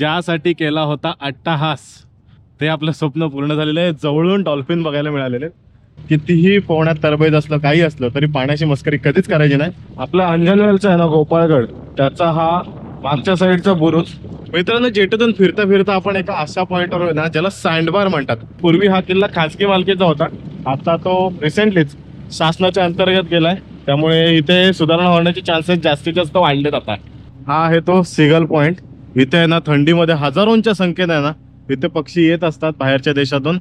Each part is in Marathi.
ज्यासाठी केला होता अट्टाहास. ते आपलं स्वप्न पूर्ण झालेलं आहे. जवळून डॉल्फिन बघायला मिळालेले कितीही पोहण्यात तरबेज असलं काही असलं तरी पाण्याची मस्करी कधीच करायची नाही. आपला अंजनवेलचा आहे ना गोपाळगड? त्याचा हा मागच्या साईडचा बुरुज. मित्रांनो जेटेतून फिरता फिरता आपण एका अशा पॉईंटवर आहे ना ज्याला सँडबार म्हणतात. पूर्वी हा किल्ला खाजगी मालकीचा होता. आता तो रिसेंटलीच शासनाच्या अंतर्गत गेलाय. त्यामुळे इथे सुधारणा होण्याचे चान्सेस जास्तीत जास्त वाढलेत आता. हा आहे तो सिगल पॉईंट इथे आहे ना थंडीमध्ये हजारोंच्या संख्येने आहे ना इथे पक्षी येत असतात बाहेरच्या देशातून.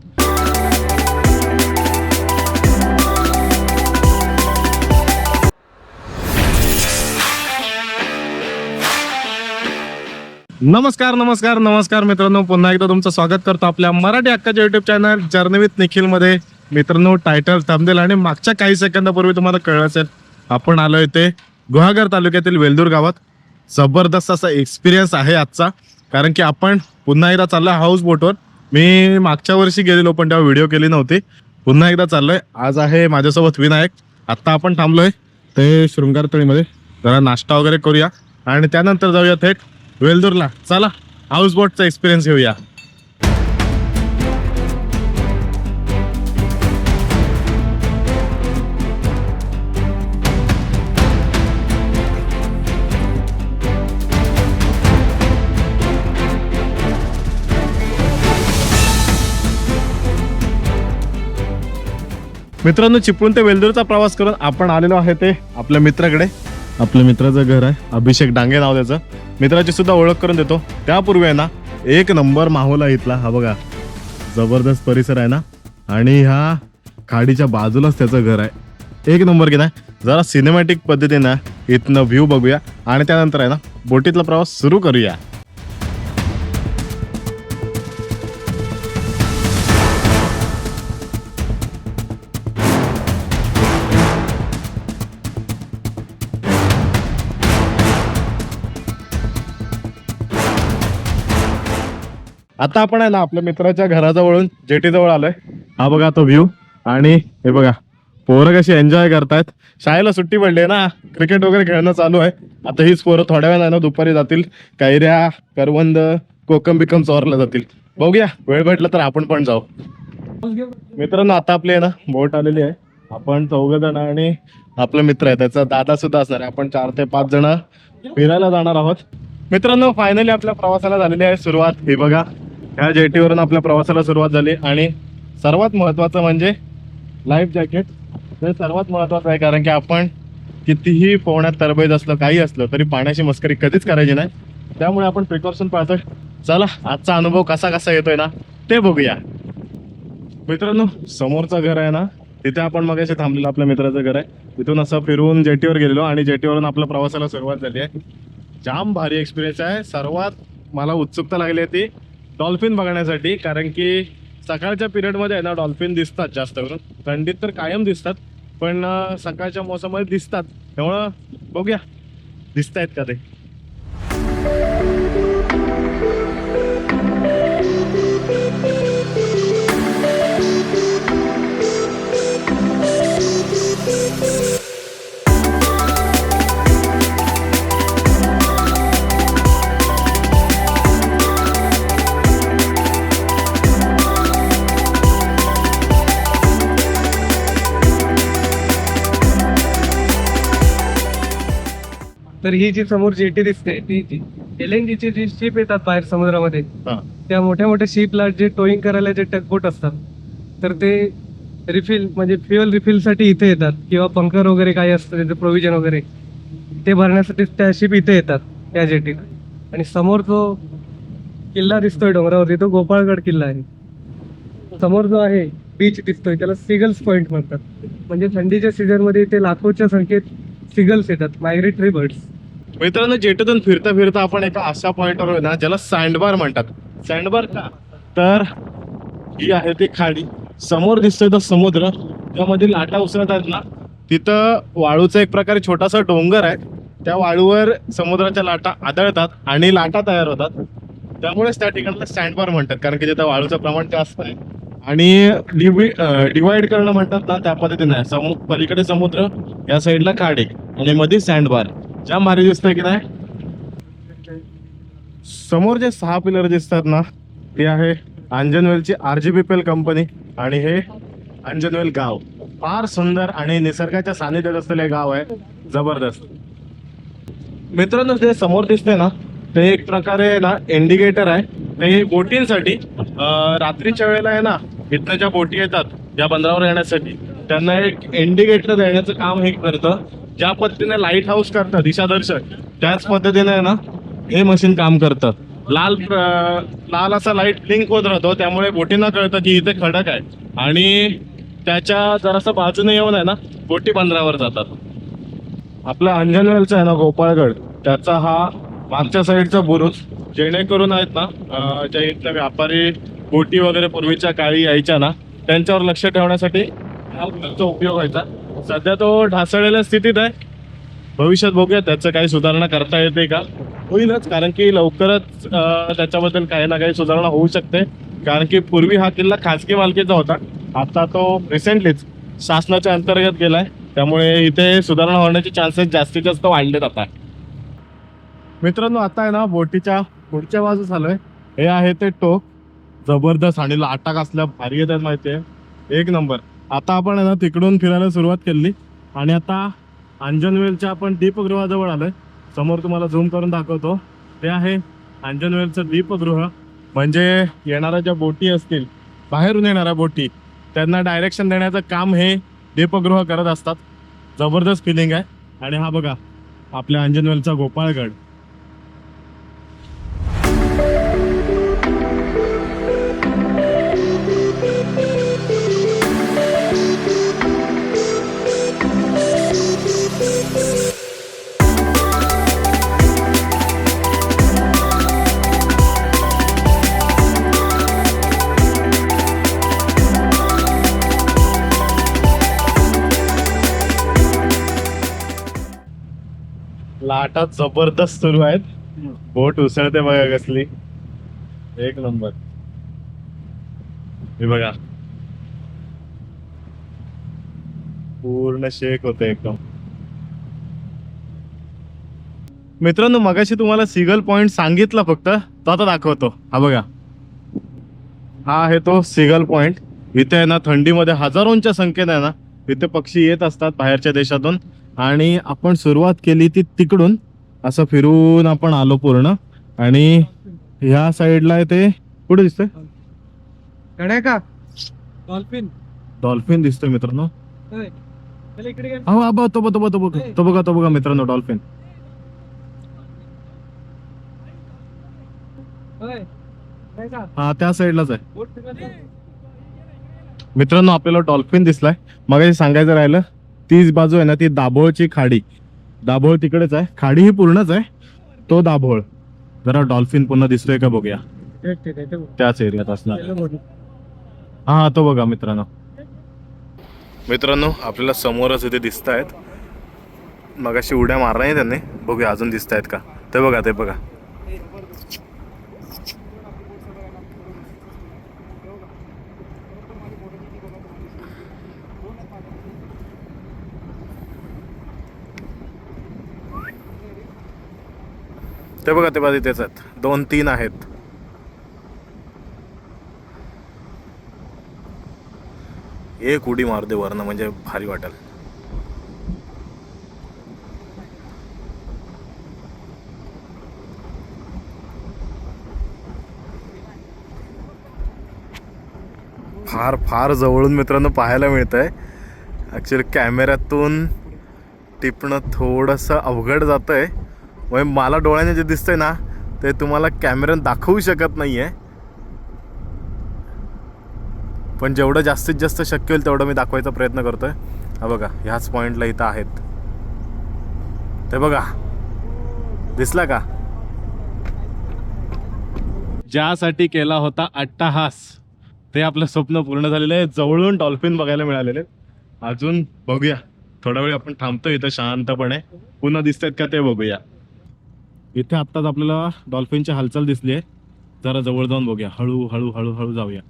नमस्कार नमस्कार नमस्कार मित्रांनो. पुन्हा एकदा तुमचं स्वागत करतो आपल्या मराठी हक्काच्या युट्यूब चॅनल जर्नी निखिलमध्ये निखिलमध्ये मित्रांनो टायटल थांबेल आणि मागच्या काही सेकंदापूर्वी तुम्हाला कळलं असेल आपण आलो इथे गुहागर तालुक्यातील वेलदूर गावात. जबरदस्त असा एक्सपिरियन्स आहे आजचा. कारण की आपण पुन्हा एकदा चाललोय हाऊस बोटवर मी मागच्या वर्षी गेलेलो पण तेव्हा व्हिडिओ केली नव्हती. पुन्हा एकदा चाललोय. आज आहे माझ्यासोबत विनायक. आत्ता आपण थांबलोय ते शृंगारतळीमध्ये जरा नाश्ता वगैरे करूया. आणि त्यानंतर जाऊया थेट वेलदूरला. चला हाऊस बोटचा एक्सपिरियन्स घेऊया. मित्रांनो चिपळूण ते वेल्दूरचा प्रवास करून आपण आलेलो आहे ते आपल्या मित्राकडे. आपल्या मित्राचं घर आहे अभिषेक डांगे नाव त्याचं. मित्राची सुद्धा ओळख करून देतो. त्यापूर्वी आहे ना एक नंबर माहोल आहे इथला हा बघा. जबरदस्त परिसर आहे ना. आणि ह्या खाडीच्या बाजूलाच त्याचं घर आहे. एक नंबर की नाही? जरा सिनेमॅटिक पद्धतीनं इथनं व्ह्यू बघूया. आणि त्यानंतर आहे ना बोटीतला प्रवास सुरू करूया. आता आपण आहे ना आपल्या मित्राच्या घराजवळून जेटीजवळ आलोय. हा बघा तो व्ह्यू आणि हे बघा पोरं कशी एन्जॉय करतायत. शाळेला सुट्टी पडली ना. क्रिकेट वगैरे खेळणं चालू आहे. आता हीच पोरं थोड्या वेळा ना दुपारी जातील. कैऱ्या करवंद कोकम बिकम चोरला जातील. बघूया वेळ भेटला तर आपण पण जाऊ. मित्रांनो आता आपली आहे ना बोट आलेली आहे. आपण चौघ जण आणि आपला मित्र आहे. त्याचा दादा सुद्धा असणार आहे. आपण चार ते पाच जण फिरायला जाणार आहोत. मित्रांनो फायनली आपल्या प्रवासाला झालेली आहे सुरुवात. हे बघा ह्या जेटीवरून आपल्या प्रवासाला सुरुवात झाली आणि सर्वात महत्त्वाचं म्हणजे लाईफ जॅकेट हे सर्वात महत्त्वाचं आहे कारण की आपण कितीही पोहण्यात तरबेज असलं काही असलं तरी पाण्याची मस्करी कधीच करायची नाही. त्यामुळे आपण प्रिकॉशन पाळतोय. चला आजचा अनुभव कसा कसा येतोय ना ते बघूया. मित्रांनो समोरचं घर आहे ना तिथे आपण मग असे थांबलेलं आपल्या मित्राचं घर आहे. तिथून असं फिरून जेटीवर गेलेलो आणि जेटीवरून आपल्या प्रवासाला सुरुवात झाली आहे. जाम भारी एक्सपिरियन्स आहे. सर्वात मला उत्सुकता लागली आहे ती डॉल्फिन बघण्यासाठी कारण की सकाळच्या पिरियडमध्ये आहे ना डॉल्फिन दिसतात जास्त करून. थंडीत तर कायम दिसतात पण सकाळच्या मोसममध्ये दिसतात. त्यामुळं बघूया. दिसत आहेत का ते? तर ही जी समोर जेटी दिसते ती एल एन जी शिप येतात बाहेर समुद्रामध्ये त्या मोठ्या मोठ्या शिपला जे टोईंग करायला जे टगबोट असतात तर ते रिफिल म्हणजे फ्युअल रिफिलसाठी इथे येतात किंवा पंकर वगैरे काही असतं त्याचं प्रोव्हिजन वगैरे ते भरण्यासाठी त्या शिप इथे येतात त्या जेटीत आणि समोर जो किल्ला दिसतोय डोंगरावरती तो गोपाळगड किल्ला आहे. समोर जो आहे बीच दिसतोय त्याला सिगल्स पॉइंट म्हणतात. म्हणजे थंडीच्या सीझनमध्ये ते लाखोच्या संख्येत सिगल्स येतात मायग्रेटरी बर्ड्स मित्रांनो जेटेतून फिरता फिरता आपण एका अशा पॉइंटवर ना ज्याला सँडबार म्हणतात. सँडबार का? तर ही आहे ती खाडी. समोर दिसतोय तो समुद्र. त्यामध्ये लाटा उसळत आहेत ना तिथं वाळूचा एक प्रकारे छोटासा डोंगर आहे. त्या वाळूवर समुद्राच्या लाटा आदळतात आणि लाटा तयार होतात. त्यामुळेच त्या ठिकाणाला सँडबार म्हणतात कारण की तिथं वाळूचं प्रमाण जास्त आहे. आणि डिवाइड करणं म्हणतात ना त्या पद्धतीने पलीकडे समुद्र या साईडला खाडी आणि मध्ये सँडबार जाम भारी दिसतंय की नाही? समोर जे सहा पिलर दिसतात ना ते आहे अंजनवेलची आर जी कंपनी आणि हे अंजनवेल गाव. फार सुंदर आणि निसर्गाच्या सानिध्यात असलेले गाव आहे. जबरदस्त. मित्रांनो जे समोर दिसते ना ते एक प्रकारे ना इंडिकेटर आहे. ते बोटींसाठी रात्रीच्या वेळेला आहे ना इथनं ज्या बोटी येतात या बंदरावर येण्यासाठी त्यांना एक इंडिकेटर देण्याचं काम हे करतं. ज्या पद्धतीने लाइट हाऊस करतं दिशादर्शक त्याच पद्धतीने आहे ना हे मशीन काम करतं. लाल लाल असा लाइट ब्लिंक होत राहतो त्यामुळे बोटींना कळतं की इथे खडक आहे. आणि त्याच्या जरासं बाजूने येऊन आहे ना बोटी बंदरावर जातात. आपला अंजनवेलचा आहे ना गोपाळगड त्याचा हा मागच्या साईडचा बुरुज जेणेकरून आहेत ना ज्या इथल्या व्यापारी बोटी वगैरे पूर्वीच्या काळी यायच्या ना त्यांच्यावर लक्ष ठेवण्यासाठी हा उपयोग व्हायचा सध्या तो ढासळलेल्या स्थितीत आहे. भविष्यात बघूया त्याचं काही सुधारणा करता येते का? होईलच कारण की लवकरच त्याच्याबद्दल काही ना काही सुधारणा होऊ शकते. कारण की पूर्वी हा किल्ला खाजगी मालकीचा होता. आता तो रिसेंटलीच शासनाच्या अंतर्गत गेलाय. त्यामुळे इथे सुधारणा होण्याचे चान्सेस जास्तीत जास्त वाढलेत आता. मित्रांनो आता आहे ना बोटीच्या पुढच्या बाजूस आलोय. हे आहे ते टोक. जबरदस्त आणि लाटाक असल्या भारी येतात माहितीये. एक नंबर. आता आपण आहे ना तिकडून फिरायला सुरुवात केली. आणि आता अंजनवेलच्या आपण दीपगृहाजवळ आलोय. समोर तुम्हाला झूम करून दाखवतो. ते आहे अंजनवेलचं दीपगृह. म्हणजे येणाऱ्या ज्या बोटी असतील बाहेरून येणाऱ्या बोटी त्यांना डायरेक्शन देण्याचं काम हे दीपगृह करत असतात. जबरदस्त फिलिंग आहे. आणि हा बघा आपल्या अंजनवेलचा गोपाळगड. लाटा जबरदस्त सुरू आहेत. बोट उसळते बघा कसली. एक नंबर. हे बघा. पूर्ण शेक होते एकदम. मित्रांनो मगाशी तुम्हाला सिगल पॉइंट सांगितला फक्त. तो आता दाखवतो. हा बघा. हा आहे तो सिगल पॉइंट. इथे आहे ना थंडीमध्ये हजारोंच्या संख्येने आहे ना इथे पक्षी येत असतात बाहेरच्या देशातून. आणि आपण सुरुवात केली ती तिकडून. असं फिरून आपण आलो पूर्ण. आणि ह्या साईडला आहे ते. कुठे दिसतंय? गड्या का डॉल्फिन. डॉल्फिन दिसतोय मित्रांनो. तो बघा तो बघा तो बघा. तो बघा तो बघा मित्रांनो डॉल्फिन? हा त्या साईडलाच आहे. मित्रांनो आपल्याला डॉल्फिन दिसलाय. मग सांगायचं राहिलं तीच बाजू आहे ना ती दाभोळची खाडी. दाभोळ तिकडेच आहे. खाडी ही पूर्णच आहे. तो दाभोळ. जरा डॉल्फिन पुन्हा दिसतोय का बघूया. त्याच एरियात असणार हा तो बघा मित्रांनो. मित्रांनो आपल्याला समोरच इथे दिसत आहेत मग अशी उड्या मारणार नाही त्यांनी. बघूया अजून दिसत आहेत का. ते बघा ते बघा. ते बघा ते बघा तिथेच आहेत दोन तीन आहेत. एक उडी मारते वरनं म्हणजे भारी वाटेल. फार फार जवळून मित्रांनो पाहायला मिळत आहे ॲक्च्युली कॅमेऱ्यातून टिपणं थोडंसं अवघड जातं आहे म्हणजे मला डोळ्याने जे दिसतंय ना ते तुम्हाला कॅमेरा दाखवू शकत नाही आहे पण जेवढं जास्तीत जास्त शक्य होईल तेवढं मी दाखवायचा प्रयत्न करतोय. हा बघा ह्याच पॉईंटला इथं आहेत. ते बघा. दिसला का? ज्यासाठी केला होता अट्टाहास. ते आपलं स्वप्न पूर्ण झालेलं आहे. जवळून डॉल्फिन बघायला मिळालेले अजून बघूया. थोडा वेळ आपण थांबतो इथं शांतपणे. पुन्हा दिसतायत का ते बघूया. इथे आत्ताच आपल्याला डॉल्फिनची हालचाल दिसली आहे. जरा जवळ जाऊन बघूया. हळू हळू हळू हळू जाऊया.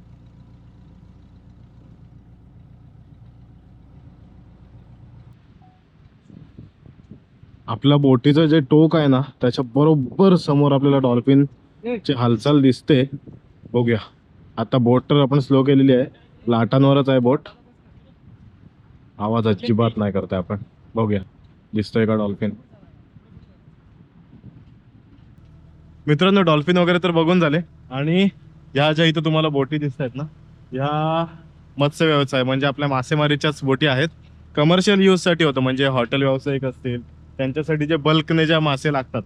आपल्या बोटीचं जे टोक आहे ना त्याच्या बरोबर समोर आपल्याला डॉल्फिन ची हालचाल दिसते. बघूया. आता बोट तर आपण स्लो केलेली आहे. लाटांवरच आहे बोट. आवाज अजिबात नाही करताय आपण. बघूया. दिसतोय का डॉल्फिन? मित्रांनो डॉल्फिन वगैरे तर बघून झाले. आणि ह्या ज्या इथं तुम्हाला बोटी दिसत आहेत ना ह्या मत्स्य व्यवसाय म्हणजे आपल्या मासेमारीच्याच बोटी आहेत. कमर्शियल यूजसाठी होतं म्हणजे हॉटेल व्यावसायिक असतील त्यांच्यासाठी जे बल्कने ज्या मासे लागतात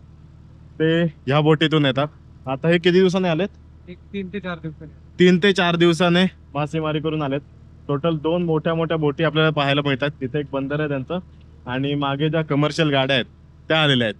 ते ह्या बोटीतून येतात. आता हे किती दिवसाने आलेत? एक तीन ते चार दिवसांनी. तीन ते चार दिवसाने मासेमारी करून आलेत. टोटल दोन मोठ्या मोठ्या बोटी आपल्याला पाहायला मिळतात. तिथे एक बंदर आहे त्यांचं. आणि मागे ज्या कमर्शियल गाड्या आहेत त्या आलेल्या आहेत.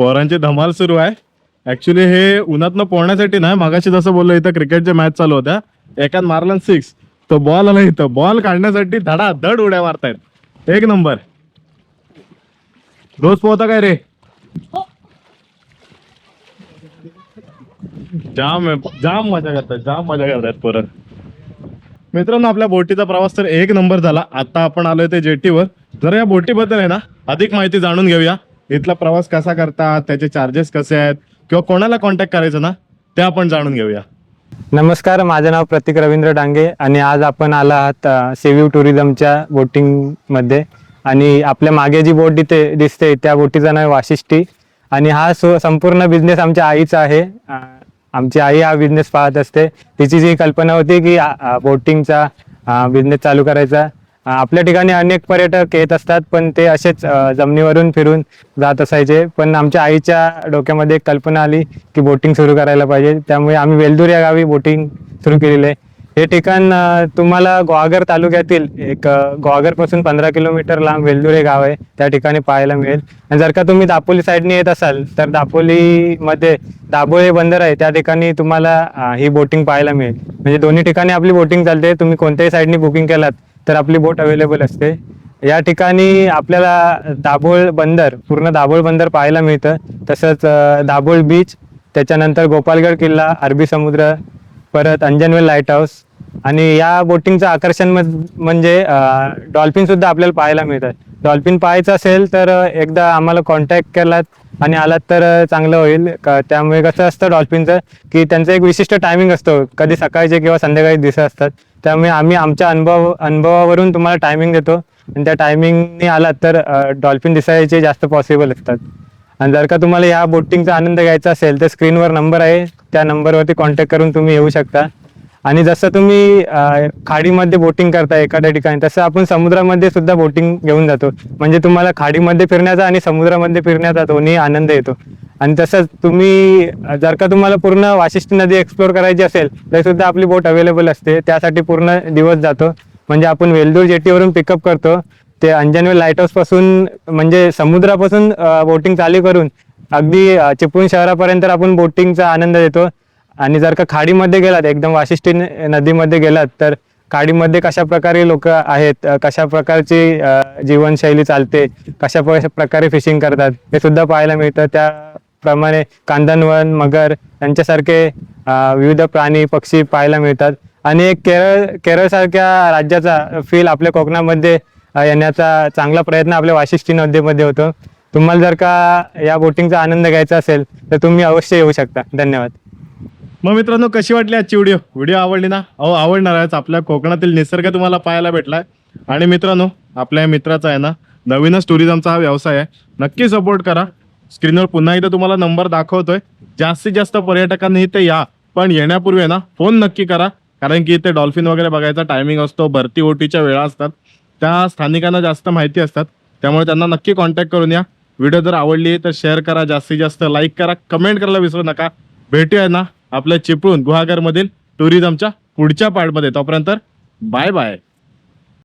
पोरांची धमाल सुरू आहे. ऍक्च्युली हे उन्हातनं पोहण्यासाठी नाही मागाशी जसं बोललो इथं क्रिकेटच्या मॅच चालू होत्या एकात मारला सिक्स तो बॉल आला इथं. बॉल काढण्यासाठी धडा धड उड्या मारतायत. एक नंबर. रोज पोहता काय रे? जाम जाम मजा करतात जाम मजा करतात पोरं. मित्रांनो आपल्या बोटीचा प्रवास तर एक नंबर झाला. आता आपण आलोय ते जेटीवर. जर या बोटीबद्दल आहे ना अधिक माहिती जाणून घेऊया. इथला प्रवास कसा करतात? त्याचे चार्जेस कसे आहेत? किंवा कोणाला कॉन्टॅक्ट करायचं ना? ते आपण जाणून घेऊया. नमस्कार माझं नाव प्रतीक रवींद्र डांगे आणि आज आपण आला आहात अ, टुरिझमच्या बोटिंगमध्ये. आणि आपल्या मागे जी बोट इथे दिसते त्या बोटीचं नाव वाशिष्ठी. आणि हा सो संपूर्ण बिझनेस आमच्या आईचा आहे. आमची आई हा बिझनेस पाहत असते. तिची जी कल्पना होती की बोटिंगचा बिझनेस चालू करायचा. आपल्या ठिकाणी अनेक पर्यटक येत असतात पण ते असेच जमिनीवरून फिरून जात असायचे. पण आमच्या आईच्या डोक्यामध्ये एक कल्पना आली की बोटिंग सुरू करायला पाहिजे. त्यामुळे आम्ही वेलदूर या गावी बोटिंग सुरू केलेले आहे. हे ठिकाण तुम्हाला ग्वागर तालुक्यातील एक ग्वागरपासून पंधरा किलोमीटर लांब वेल्दूर हे गाव आहे. त्या ठिकाणी पाहायला मिळेल. आणि जर का तुम्ही दापोली साईडने येत असाल तर दापोलीमध्ये दाभोळे बंदर आहे. त्या ठिकाणी तुम्हाला ही बोटिंग पाहायला मिळेल. म्हणजे दोन्ही ठिकाणी आपली बोटिंग चालते. तुम्ही कोणत्याही साईडने बुकिंग केलात तर आपली बोट अवेलेबल असते. या ठिकाणी आपल्याला दाभोळ बंदर पूर्ण दाभोळ बंदर पाहायला मिळतं. तसंच दाभोळ बीच त्याच्यानंतर गोपालगड किल्ला अरबी समुद्र परत अंजनवेल लाइट हाऊस आणि या बोटिंगचं आकर्षण म्हणजे डॉल्फिनसुद्धा आपल्याला पाहायला मिळतात. डॉल्फिन पाहायचं असेल तर एकदा आम्हाला कॉन्टॅक्ट केलात आणि आलात तर चांगलं होईल. का त्यामुळे कसं असतं डॉल्फिनचं की त्यांचं एक विशिष्ट टायमिंग असतो. कधी सकाळचे किंवा संध्याकाळी दिसत असतात. त्यामुळे आम्ही आमच्या अनुभव अनुभवावरून तुम्हाला टायमिंग देतो. आणि त्या टायमिंगने आलात तर डॉल्फिन दिसायचे जास्त पॉसिबल असतात. आणि जर का तुम्हाला या बोटिंगचा आनंद घ्यायचा असेल तर स्क्रीनवर नंबर आहे. त्या नंबरवरती कॉन्टॅक्ट करून तुम्ही येऊ शकता. आणि जसं तुम्ही खाडीमध्ये बोटिंग करता एखाद्या ठिकाणी तसं आपण समुद्रामध्ये सुद्धा बोटिंग घेऊन जातो. म्हणजे तुम्हाला खाडीमध्ये फिरण्याचा आणि समुद्रामध्ये फिरण्याचा दोन्ही आनंद येतो. आणि तसंच तुम्ही जर का तुम्हाला पूर्ण वाशिष्ठी नदी एक्सप्लोर करायची असेल तरी सुद्धा आपली बोट अवेलेबल असते. त्यासाठी पूर्ण दिवस जातो. म्हणजे आपण वेल्दूर जेटीवरून पिकअप करतो. ते अंजनवेल लाइट हाऊसपासून म्हणजे समुद्रापासून बोटिंग चालू करून अगदी चिपळूण शहरापर्यंत आपण बोटिंगचा आनंद देतो. आणि जर का खाडीमध्ये गेलात एकदम वाशिष्ठी नदीमध्ये गेलात तर खाडीमध्ये कशा प्रकारे लोक आहेत कशा प्रकारची जीवनशैली चालते कशा प्रकारे फिशिंग करतात हे सुद्धा पाहायला मिळतं. त्या प्रमाणे कांदनवन मगर यांच्यासारखे विविध प्राणी पक्षी पाहायला मिळतात. आणि एक केरळ केरळसारख्या राज्याचा फील आपल्या कोकणामध्ये येण्याचा चांगला प्रयत्न आपल्या वाशिष्ठी नदीमध्ये होतो. तुम्हाला जर का या बोटिंगचा आनंद घ्यायचा असेल तर तुम्ही अवश्य येऊ शकता. धन्यवाद. मग मित्रांनो कशी वाटली आजची व्हिडिओ व्हिडिओ आवडली ना? अहो आवडणार आहेच. आपल्या कोकणातील निसर्ग तुम्हाला पाहायला भेटलाय. आणि मित्रांनो आपल्या मित्राचा आहे ना नवीनच टुरिझमचा हा व्यवसाय आहे. नक्की सपोर्ट करा. स्क्रीनवर पुन्हा एकदा तुम्हाला नंबर दाखवतोय. जास्तीत जास्त पर्यटकांनी इथे या पण येण्यापूर्वी आहे ना फोन नक्की करा. कारण की इथे डॉल्फिन वगैरे बघायचा टायमिंग असतो भरती ओटीच्या वेळा असतात. त्या स्थानिकांना जास्त माहिती असतात. त्यामुळे त्यांना नक्की कॉन्टॅक्ट करून या. व्हिडिओ जर आवडली तर शेअर करा जास्तीत जास्त लाईक करा. कमेंट करायला विसरू नका. भेटूया ना आपल्या चिपळूण गुहागरमधील टुरिझमच्या पुढच्या पार्टमध्ये तोपर्यंत बाय बाय